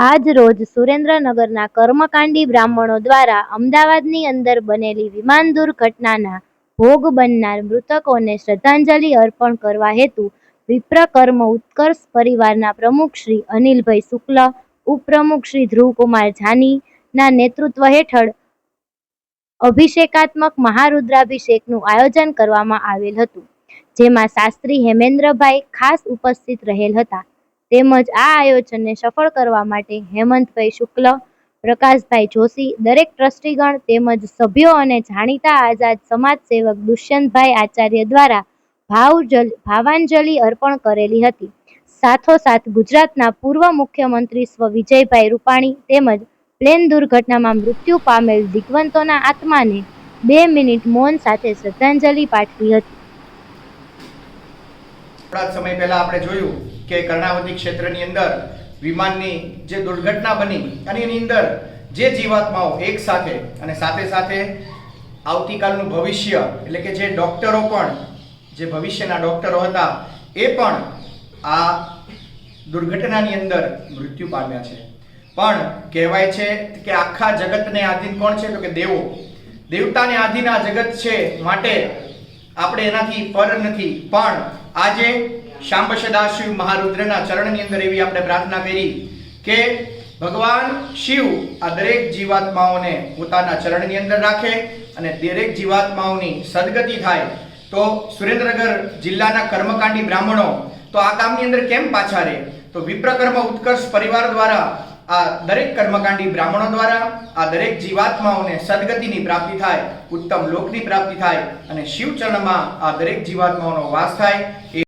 આજ રોજ સુરેન્દ્રનગરના કર્મકાંડી બ્રાહ્મણો દ્વારા અમદાવાદની અંદર બનેલી વિમાન દુર્ઘટનાના ભોગ બનનાર મૃતકોને શ્રદ્ધાંજલિ અર્પણ કરવા હેતુ વિપ્રકર્મ ઉત્કર્ષ પરિવારના પ્રમુખ શ્રી અનિલભાઈ શુક્લ, ઉપપ્રમુખ શ્રી ધ્રુવકુમાર જાનીના નેતૃત્વ હેઠળ અભિષેકાત્મક મહારુદ્રાભિષેકનું આયોજન કરવામાં આવેલ હતું, જેમાં શાસ્ત્રી હેમેન્દ્રભાઈ ખાસ ઉપસ્થિત રહેલ હતા. તેમજ આ આયોજનને સફળ કરવા માટે હેમંતભાઈ શુક્લ, પ્રકાશભાઈ જોશી, દરેક ટ્રસ્ટીગણ તેમજ સભ્યો અને જાણીતા આઝાદ સમાજ સેવક દુષ્યંતભાઈ આચાર્ય દ્વારા ભાવજલ, ભાવાંજલિ અર્પણ કરેલી હતી. સાથોસાથ ગુજરાતના પૂર્વ મુખ્યમંત્રી સ્વ વિજયભાઈ રૂપાણી તેમજ પ્લેન દુર્ઘટનામાં મૃત્યુ પામેલ દિગ્વંતોના આત્માને બે મિનિટ મૌન સાથે શ્રદ્ધાંજલિ પાઠવી હતી. થોડા સમય પહેલા આપણે જોયું કે કર્ણાવતી ક્ષેત્રની અંદર વિમાનની જે દુર્ઘટના બની અને એની અંદર જે જીવાત્માઓ એક સાથે અને સાથે સાથે આવતીકાલનું ભવિષ્ય, એટલે કે જે ડોક્ટરો પણ, જે ભવિષ્યના ડૉક્ટરો હતા, એ પણ આ દુર્ઘટનાની અંદર મૃત્યુ પામ્યા છે. પણ કહેવાય છે કે આખા જગતને આધીન કોણ છે? તો કે દેવો. દેવતાને આધીન આ જગત છે માટે આપણે એનાથી પર નથી. પણ આજે શાંબ સદાશિવ મહારુદ્રના ચરણની અંદર એવી આપણે પ્રાર્થના કરી કે ભગવાન શિવ આ દરેક જીવાત્માઓને પોતાના ચરણની અંદર રાખે અને દરેક જીવાત્માઓની સદગતિ થાય. તો સુરેન્દ્રનગર જિલ્લાના કર્મકાંડી બ્રાહ્મણો, તો આ કામની અંદર કેમ પાછા રહે? તો વિપ્રકર્મ ઉત્કર્ષ પરિવાર દ્વારા આ દરેક કર્મકાંડી બ્રાહ્મણો દ્વારા, આ દરેક જીવાત્માઓને સદગતિની પ્રાપ્તિ થાય, ઉત્તમ લોકની પ્રાપ્તિ થાય અને શિવ ચરણમાં આ દરેક જીવાત્માઓનો વાસ થાય એ